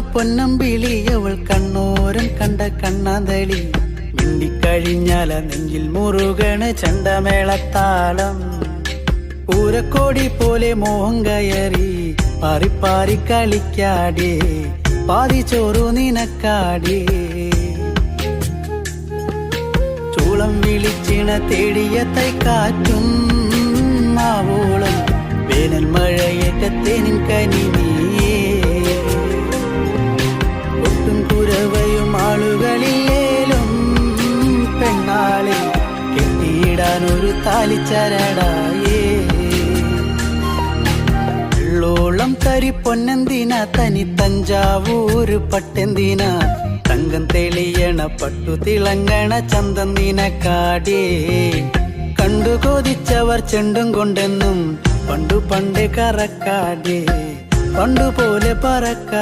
പൊന്നമ്പിളി അവൾ കണ്ണോരം കണ്ട കണ്ണാന്തളി. മിണ്ടിക്കഴിഞ്ഞാല നെഞ്ചിൽ മുറുകണ് ചണ്ടമേളത്താളം. പൂരക്കോടി പോലെ മോഹം കയറി പാറിപ്പാറി കളിക്കാടേ പാതി ചോറു നിനക്കാടേ. ചൂളം വിളിച്ചിണ തേടിയ കാറ്റും മാവോളം വേനൽ മഴയേറ്റത്തേനും കനിനിയേ ഒരു താലിച്ചരടായേ. തരി പൊന്നെന്തിന തനി തഞ്ചാവൂര് പട്ടെന്തിന? തങ്കം തെളിയണ പട്ടു തിളങ്ങണ ചന്തം നിനക്കാടേ കണ്ടു കൊതിച്ചവർ ചെണ്ടും കൊണ്ടെന്നും പണ്ടു പണ്ട് കറക്കാടേ പണ്ടുപോലെ പറക്ക